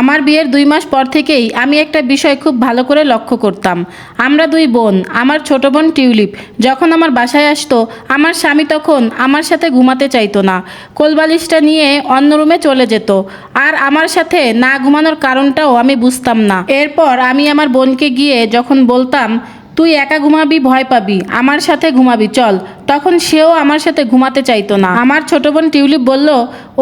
আমার বিয়ের দুই মাস পর থেকেই আমি একটা বিষয় খুব ভালো করে লক্ষ্য করতাম। আমরা দুই বোন, আমার ছোট বোন টিউলিপ। যখন আমার বাসায় আসতো, আমার স্বামী তখন আমার সাথে ঘুমাতে চাইতো না। কোলবালিশটা নিয়ে অন্য রুমে চলে যেত। আর আমার সাথে না ঘুমানোর কারণটাও আমি বুঝতাম না। এরপর আমি আমার বোনকে গিয়ে যখন বলতাম, তুই একা ঘুমাবি, ভয় পাবি। আমার সাথে ঘুমাবি, চল। তখন সেও আমার সাথে ঘুমাতে চাইতো না। আমার ছোট বোন টিউলিপ বলল,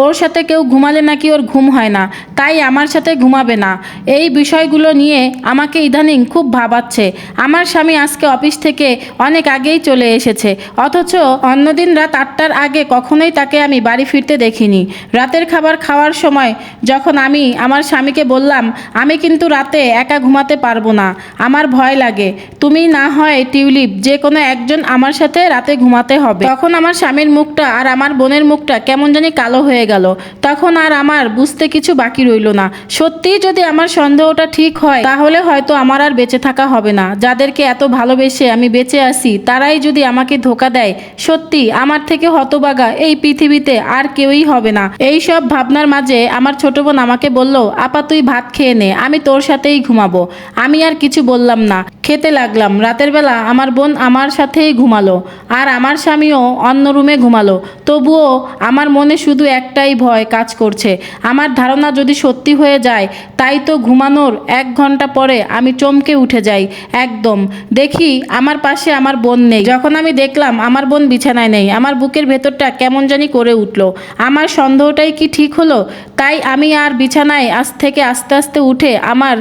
ওর সাথে কেউ ঘুমালে নাকি ওর ঘুম হয় না? তাই আমার সাথে ঘুমাবে না। এই বিষয়গুলো নিয়ে আমাকে ইদানিং খুব ভাবাচ্ছে। আমার স্বামী আজকে অফিস থেকে অনেক আগেই চলে এসেছে। অথচ অন্যদিন রাত আটটার আগে কখনোই তাকে আমি বাড়ি ফিরতে দেখিনি। রাতের খাবার খাওয়ার সময় যখন আমি আমার স্বামীকে বললাম, আমি কিন্তু রাতে একা ঘুমাতে পারব না। আমার ভয় লাগে। তুমি না হয় টিউলিপ, যে কোনো একজন আমার সাথে রাতে ঘুমাতে হবে। তখন আমার স্বামীর মুখটা আর আমার বোনের মুখটা কেমন জানি কালো হয়ে গেল। তখন আর আমার বুঝতে কিছু বাকি রইল না। সত্যিই যদি আমার সন্দেহটা ঠিক হয়, তাহলে হয়তো আমার আর বেঁচে থাকা হবে না। যাদেরকে এত ভালোবেসে আমি বেঁচে আসি তারাই যদি আমাকে ধোকা দেয়, সত্যি আমার থেকে হতবাগা এই পৃথিবীতে আর কেউই হবে না। এই সব ভাবনার মাঝে আমার ছোট বোন আমাকে বলল, আপা, তুই ভাত খেয়ে নে, আমি তোর সাথেই ঘুমাবো। আমি আর কিছু বললাম না। খেতে লাগলাম। রাতের বেলা আমার বোন আমার সাথেই ঘুমালো। আর আমার স্বামীও অন্য রুমে ঘুমালো। তবুও আমার মনে শুধু একটাই ভয় কাজ করছে। আমার ধারণা যদি সত্যি হয়ে যায়, তাই তো ঘুমানোর এক ঘণ্টা পরে আমি চমকে উঠে যাই, একদম। দেখি আমার পাশে আমার বোন নেই। যখন আমি দেখলাম আমার বোন বিছানায় নেই, আমার বুকের ভেতরটা কেমন জানি করে উঠল। আমার সন্দেহটাই কি ঠিক হলো? তাই আমি আর বিছানায় আজ থেকে আস্তে আস্তে উঠে আমার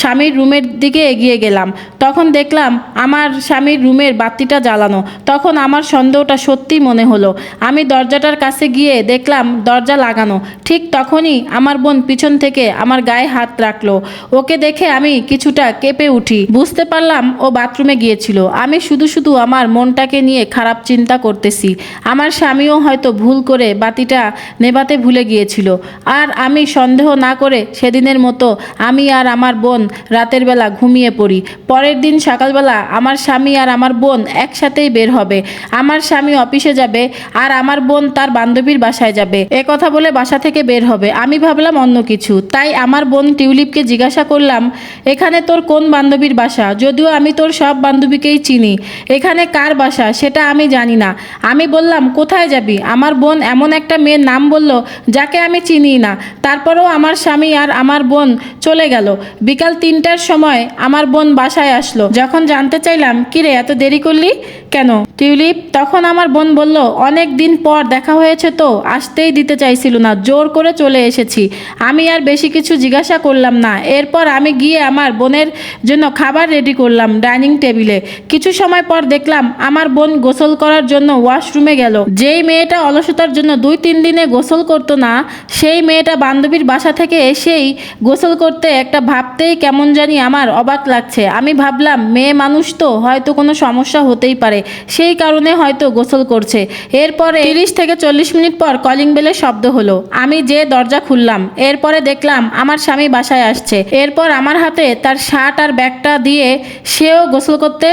স্বামীর রুমের দিকে এগিয়ে গেলাম। তখন দেখলাম আমার স্বামীর রুমের বাতিটা জ্বালানো। তখন আমার সন্দেহটা সত্যি মনে হলো। আমি দরজাটার কাছে গিয়ে দেখলাম দরজা লাগানো। ঠিক তখনই আমার বোন পিছন থেকে আমার গায়ে হাত রাখল। ওকে দেখে আমি কিছুটা কেঁপে উঠি। বুঝতে পারলাম ও বাথরুমে গিয়েছিল। আমি শুধু শুধু আমার মনটাকে নিয়ে খারাপ চিন্তা করতেছি। আমার স্বামীও হয়তো ভুল করে বাতিটা নেবাতে ভুলে গিয়েছিল। আর আমি সন্দেহ না করে সেদিনের মতো আমি আর আমার বোন রাতের বেলা ঘুমিয়ে পড়ি। পরের দিন সকালবেলা আমার স্বামী আর আমার বোন একসাথেই বের হবে। আমার স্বামী অফিসে যাবে আর আমার বোন তার বান্ধবীর বাসায় যাবে। এ কথা বলে বাসা থেকে বের হবে। আমি ভাবলাম অন্য কিছু। তাই আমার বোন টিউলিপকে জিজ্ঞাসা করলাম, এখানে তোর কোন বান্ধবীর বাসা? যদিও আমি তোর সব বান্ধবীকেই চিনি। এখানে কার বাসা? সেটা আমি জানি না। আমি বললাম, কোথায় যাবি? আমার বোন এমন একটা মেয়ের নাম বলল, যাকে আমি চিনি না। তারপরেও আমার স্বামী আর আমার বোন চলে গেল। বিকাল তিনটার সময় আমার বোন বাসায় আসলো। যখন জানতে চাইলাম, কিরে, এত দেরি করলি কেন? টিউলিপ তখন আমার বোন বলল, অনেক দিন পর দেখা হয়েছে তো, আসতেই দিতে চাইছিল না, জোর করে চলে এসেছি। আমি আর বেশি কিছু জিজ্ঞাসা করলাম না। এরপর আমি গিয়ে আমার বোনের জন্য খাবার রেডি করলাম ডাইনিং টেবিলে। কিছু সময় পর দেখলাম, আমার বোন গোসল করার জন্য ওয়াশরুমে গেল। যেই মেয়েটা অলসতার জন্য দুই তিন দিনে গোসল করতো না, সেই মেয়েটা বান্ধবীর বাসা থেকে এসেই গোসল করতে একটা ভাবতেই কেমন জানি আমার অবাক লাগছে। আমি ভাবলাম, মেয়ে মানুষ তো, হয়তো কোনো সমস্যা হতেই পারে। সেই কারণে হয়তো গোসল করছে। এরপরে তিরিশ থেকে চল্লিশ মিনিট পর কলিং বেলের শব্দ হলো। আমি যে দরজা খুললাম, এরপরে দেখলাম আমার স্বামী বাসায় আসছে। এরপর আমার হাতে তার শার্ট আর ব্যাগটা দিয়ে সেও গোসল করতে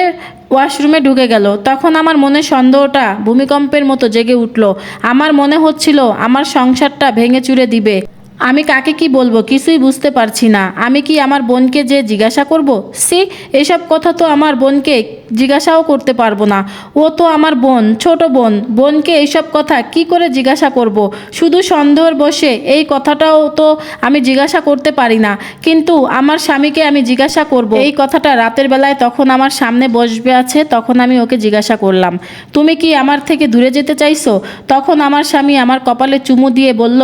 ওয়াশরুমে ঢুকে গেল। তখন আমার মনে সন্দেহটা ভূমিকম্পের মতো জেগে উঠল। আমার মনে হচ্ছিল, আমার সংসারটা ভেঙে চুরে দিবে। আমি কাকে কি বলব কিছুই বুঝতে পারছি না। আমি কি আমার বোনকে যে জিজ্ঞাসা করব? সি এসব কথা তো আমার বোনকে জিজ্ঞাসাও করতে পারব না। ও তো আমার বোন, ছোট বোন। বোনকে এইসব কথা কি করে জিজ্ঞাসা করব? শুধু সন্দেহর বসে এই কথাটাও তো আমি জিজ্ঞাসা করতে পারি না। কিন্তু আমার স্বামীকে আমি জিজ্ঞাসা করব। এই কথাটা রাতের বেলায় তখন আমার সামনে বসবে আছে, তখন আমি ওকে জিজ্ঞাসা করলাম, তুমি কি আমার থেকে দূরে যেতে চাইছো? তখন আমার স্বামী আমার কপালে চুমু দিয়ে বলল,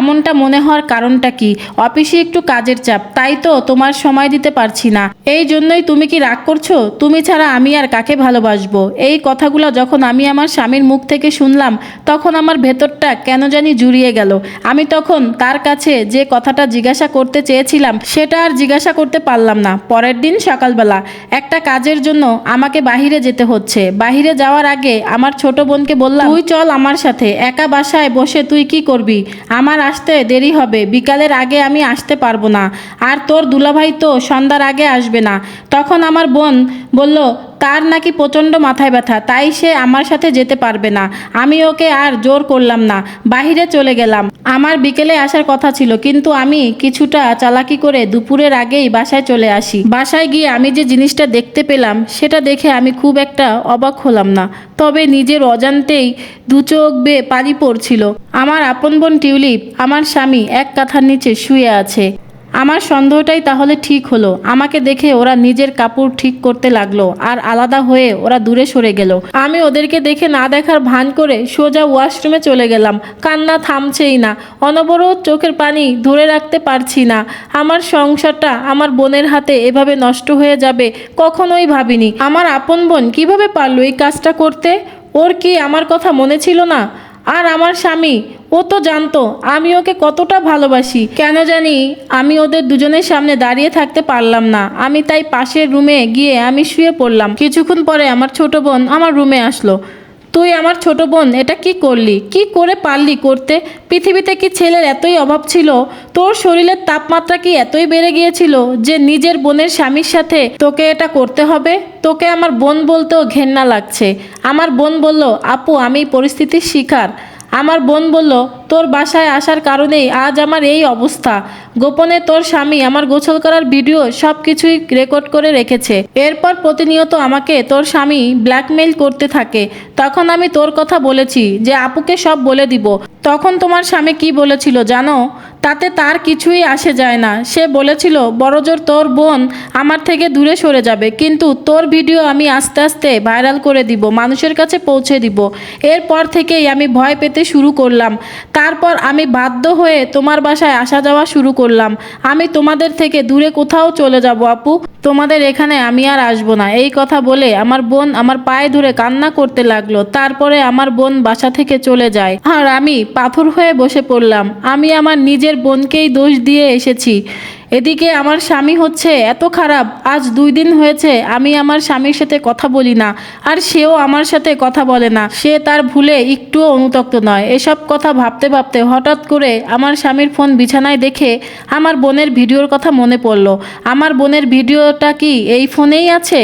এমনটা মনে হওয়ার কারণটা কি? অফিসে একটু কাজের চাপ, তাই তো তোমার সময় দিতে পারছি না। এই জন্যই তুমি কি রাগ করছ? তুমি ছাড়া আমি আর কাকে ভালোবাসবো? এই কথাগুলো যখন আমি আমার স্বামীর মুখ থেকে শুনলাম, তখন আমার ভেতরটা কেন জানি জুড়িয়ে গেল। আমি তখন তার কাছে যে কথাটা জিজ্ঞাসা করতে চেয়েছিলাম, সেটা আর জিজ্ঞাসা করতে পারলাম না। পরের দিন সকালবেলা একটা কাজের জন্য আমাকে বাহিরে যেতে হচ্ছে। বাহিরে যাওয়ার আগে আমার ছোট বোনকে বললাম, তুই চল আমার সাথে, একা বাসায় বসে তুই কি করবি? আমার আসতে দেরি হবে, বিকালের আগে আমি আসতে পারব না। আর তোর দুলাভাই তো সন্ধ্যার আগে আসবে না। তখন আমার বোন বলল তার নাকি প্রচণ্ড মাথায় ব্যথা, তাই সে আমার সাথে যেতে পারবে না। আমি ওকে আর জোর করলাম না, বাহিরে চলে গেলাম। আমার বিকেলে আসার কথা ছিল, কিন্তু আমি কিছুটা চালাকি করে দুপুরের আগেই বাসায় চলে আসি। বাসায় গিয়ে আমি যে জিনিসটা দেখতে পেলাম, সেটা দেখে আমি খুব একটা অবাক হলাম না। তবে নিজের অজান্তেই দু চোখ বেয়ে পানি পড়ছিল। আমার আপন বোন টিউলিপ, আমার স্বামী এক কাঁথার নিচে শুয়ে আছে। আমার সন্দেহটাই তাহলে ঠিক হলো। আমাকে দেখে ওরা নিজের কাপড় ঠিক করতে লাগল আর আলাদা হয়ে ওরা দূরে সরে গেল। আমি ওদেরকে দেখে না দেখার ভান করে সোজা ওয়াশরুমে চলে গেলাম। কান্না থামছেই না। অনবরত চোখের পানি ধরে রাখতে পারছি না। আমার সংসারটা আমার বোনের হাতে এভাবে নষ্ট হয়ে যাবে কখনোই ভাবিনি। আমার আপন বোন কীভাবে পারল এই কাজটা করতে? ওর কি আমার কথা মনে ছিল না? আর আমার স্বামী, ও তো জানতো, আমি ওকে কতটা ভালোবাসি। কেন জানি আমি ওদের দুজনের সামনে দাঁড়িয়ে থাকতে পারলাম না। আমি তাই পাশের রুমে গিয়ে আমি শুয়ে পড়লাম। কিছুক্ষণ পরে আমার ছোট বোন আমার রুমে আসলো। তুই আমার ছোট বোন, এটা কি করলি? কি করে পারলি করতে? পৃথিবীতে কি ছেলের এতই অভাব ছিল? তোর শরীরের তাপমাত্রা কি এতই বেড়ে গিয়েছিল যে নিজের বোনের স্বামীর সাথে তোকে এটা করতে হবে? তোকে আমার বোন বলতেও ঘেন্না লাগছে। আমার বোন বলল, আপু, আমি পরিস্থিতির শিকার। আমার বোন বলল, তোর বাসায় আসার কারণেই আজ আমার এই অবস্থা। গোপনে তোর স্বামী আমার গোসল করার ভিডিও সব কিছুই রেকর্ড করে রেখেছে। এরপর প্রতিনিয়ত আমাকে তোর স্বামী ব্ল্যাকমেইল করতে থাকে। তখন আমি তোর কথা বলেছি যে আপুকে সব বলে দিব। তখন তোমার স্বামী কি বলেছিল জানো? তাতে তার কিছুই আসে যায় না। সে বলেছিল, বড়জোর তোর বোন আমার থেকে দূরে সরে যাবে, কিন্তু তোর ভিডিও আমি আস্তে আস্তে ভাইরাল করে দিব, মানুষের কাছে পৌঁছে দিব। এরপর থেকেই আমি ভয় পেতে শুরু করলাম। তারপর আমি বাধ্য হয়ে তোমার বাসায় আসা যাওয়া শুরু করলাম। আমি তোমাদের থেকে দূরে কোথাও চলে যাব, আপু। তোমাদের এখানে আমি আর আসব না। এই কথা বলে আমার বোন আমার পায়ে ধরে কান্না করতে লাগল। তারপরে আমার বোন বাসা থেকে চলে যায়। আর আমি পাথর হয়ে বসে পড়লাম। আমি আমার নিজের বোনকেই দোষ দিয়ে এসেছি। এদিকে আমার স্বামী হচ্ছে এত খারাপ, আজ দুই দিন হয়েছে আমি আমার স্বামীর সাথে কথা বলি না, আর সেও আমার সাথে কথা বলে না। সে তার ভুলে একটুও অনুতপ্ত নয়। এসব কথা ভাবতে ভাবতে হঠাৎ করে আমার স্বামীর ফোন বিছানায় দেখে আমার বোনের ভিডিওর কথা মনে পড়ল। আমার বোনের ভিডিওটা কি এই ফোনেই আছে?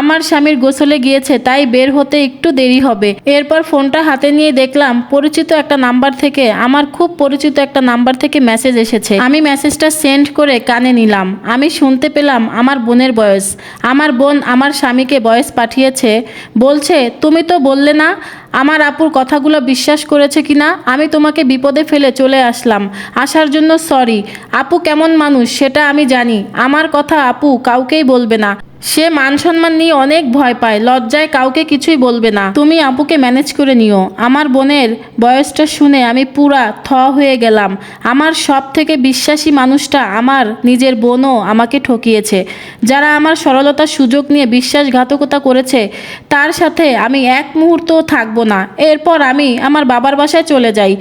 আমার স্বামীর গোসলে গিয়েছে, তাই বের হতে একটু দেরি হবে। এরপর ফোনটা হাতে নিয়ে দেখলাম পরিচিত একটা নাম্বার থেকে, আমার খুব পরিচিত একটা নাম্বার থেকে মেসেজ এসেছে। আমি মেসেজটা সেন্ড করে কানে নিলাম। আমি শুনতে পেলাম আমার বোনের বয়স। আমার বোন আমার স্বামীকে বয়স পাঠিয়েছে। বলছে, তুমি তো বললে না, আমার আপুর কথাগুলো বিশ্বাস করেছে কি না? আমি তোমাকে বিপদে ফেলে চলে আসলাম। আসার জন্য সরি আপু কেমন মানুষ, সেটা আমি জানি। আমার কথা আপু কাউকেই বলবে না। সে মান সম্মান নিয়ে অনেক ভয় পায়, লজ্জায় কাউকে কিছুই বলবে না। তুমি আপুকে ম্যানেজ করে নিও। আমার বোনের বয়সটা শুনে আমি পুরা থ হয়ে গেলাম। আমার সব থেকে বিশ্বাসী মানুষটা আমার নিজের বোনও আমাকে ঠকিয়েছে। যারা আমার সরলতার সুযোগ নিয়ে বিশ্বাসঘাতকতা করেছে, তার সাথে আমি এক মুহূর্তও থাকব না। এরপর আমি আমার বাবার বাসায় চলে যাই।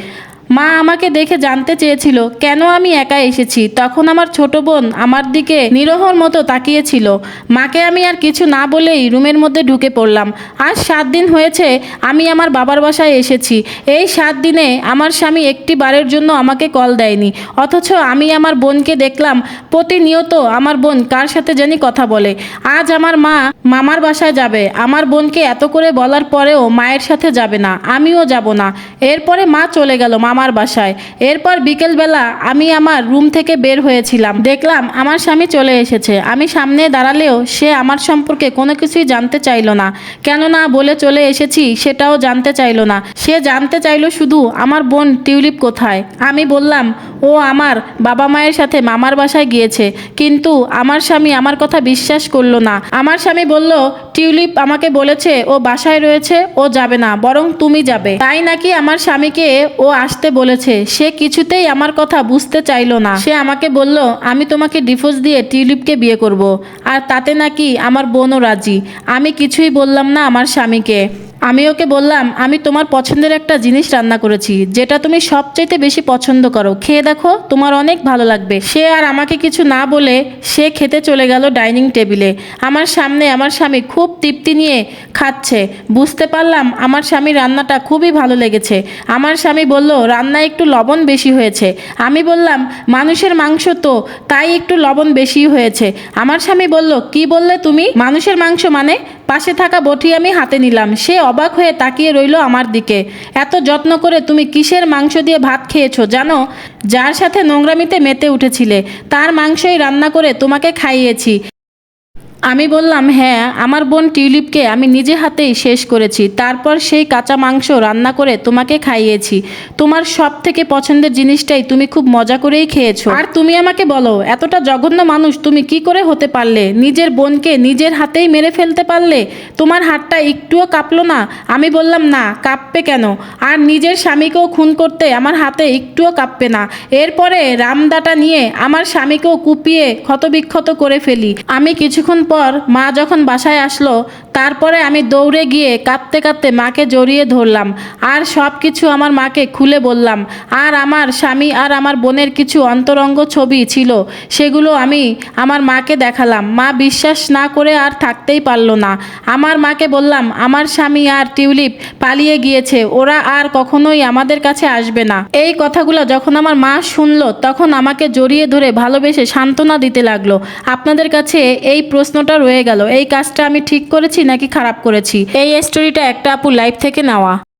মা আমাকে দেখে জানতে চেয়েছিল, কেন আমি একা এসেছি? তখন আমার ছোট বোন আমার দিকে নিরহর মতো তাকিয়েছিল। মাকে আমি আর কিছু না বলেই রুমের মধ্যে ঢুকে পড়লাম। আজ সাত দিন হয়েছে আমি আমার বাবার বাসায় এসেছি। এই সাত দিনে আমার স্বামী একটি বারের জন্য আমাকে কল দেয়নি। অথচ আমি আমার বোনকে দেখলাম, প্রতিনিয়ত আমার বোন কার সাথে জানি কথা বলে। আজ আমার মা মামার বাসায় যাবে। আমার বোনকে এত করে বলার পরেও মায়ের সাথে যাবে না, আমিও যাব না। এরপরে মা চলে গেল। মামার বাসায়। এরপর বিকেলবেলা আমি আমার রুম থেকে বের হয়েছিলাম। দেখলাম আমার স্বামী চলে এসেছে। আমি সামনে দাঁড়ালেও সে আমার সম্পর্কে কোনো কিছুই জানতে চাইলো না। কেননা বলে চলে এসেছি সেটাও জানতে চাইলো না। সে জানতে চাইলো শুধু আমার বোন টিউলিপ কোথায়। আমি বললাম, ও আমার বাবা মায়ের সাথে মামার বাসায় গিয়েছে। কিন্তু আমার স্বামী আমার কথা বিশ্বাস করল না। আমার স্বামী বলল, টিউলিপ আমাকে বলেছে ও বাসায় রয়েছে, ও যাবে না, বরং তুমি যাবে। তাই নাকি আমার স্বামীকে ও আসতে বলেছে, সে কিছুতেই আমার কথা বুঝতে চাইল না সে আমাকে বলল, আমি তোমাকে ডিভোর্স দিয়ে টিউলিপকে বিয়ে করব। আর তাতে নাকি আমার বোনও রাজি আমি কিছুই বললাম না আমার স্বামীকে আমি ওকে বললাম, আমি তোমার পছন্দের একটা জিনিস রান্না করেছি, যেটা তুমি সবচাইতে বেশি পছন্দ করো। খেয়ে দেখো, তোমার অনেক ভালো লাগবে। সে আর আমাকে কিছু না বলে সে খেতে চলে গেল ডাইনিং টেবিলে। আমার সামনে আমার স্বামী খুব তৃপ্তি নিয়ে খাচ্ছে। বুঝতে পারলাম আমার স্বামীর রান্নাটা খুবই ভালো লেগেছে। আমার স্বামী বলল রান্না একটু লবণ বেশি হয়েছে। আমি বললাম, মানুষের মাংস তো, তাই একটু লবণ বেশি হয়েছে। আমার স্বামী বলল, কি বললে তুমি? মানুষের মাংস মানে? পাশে থাকা বটি আমি হাতে নিলাম। সে অবাক হয়ে তাকিয়ে রইল আমার দিকে। এত যত্ন করে তুমি কিসের মাংস দিয়ে ভাত খেয়েছো জানো? যার সাথে নোংরামিতে মেতে উঠেছিলে, তার মাংসই রান্না করে তোমাকে খাইয়েছি। আমি বললাম হ্যাঁ আমার বোন টিউলিপকে আমি নিজে হাতেই শেষ করেছি। তারপর সেই কাঁচা মাংস রান্না করে তোমাকে খাইয়েছি। তোমার সব থেকে পছন্দের জিনিসটাই তুমি খুব মজা করেই খেয়েছো। আর তুমি আমাকে বলো, এতটা জঘন্য মানুষ তুমি কি করে হতে পারলে? নিজের বোনকে নিজের হাতেই মেরে ফেলতে পারলে? তোমার হাতটা একটুও কাঁপলো না? আমি বললাম, না, কাঁপবে কেন? আর নিজের স্বামীকেও খুন করতে আমার হাতে একটুও কাঁপবে না। এরপরে রামদাটা নিয়ে আমার স্বামীকেও কুপিয়ে ক্ষতবিক্ষত করে ফেলি। আমি কিছুক্ষণ পর মা যখন বাসায় আসলো তারপরে আমি দৌড়ে গিয়ে কাঁদতে কাঁদতে মাকে জড়িয়ে ধরলাম। আর সব কিছু আমার মাকে খুলে বললাম। আর আমার স্বামী আর আমার বোনের কিছু অন্তরঙ্গ ছবি ছিল, সেগুলো আমি আমার মাকে দেখালাম। মা বিশ্বাস না করে আর থাকতেই পারল না। আমার মাকে বললাম, আমার স্বামী আর টিউলিপ পালিয়ে গিয়েছে, ওরা আর কখনোই আমাদের কাছে আসবে না। এই কথাগুলো যখন আমার মা শুনলো, তখন আমাকে জড়িয়ে ধরে ভালোবেসে সান্ত্বনা দিতে লাগল। আপনাদের কাছে এই প্রশ্নটা রয়ে গেল। এই কাজটা আমি ঠিক করেছি নাকি খারাপ করেছি। এই স্টোরিটা একটা আপু লাইফ থেকে নেওয়া।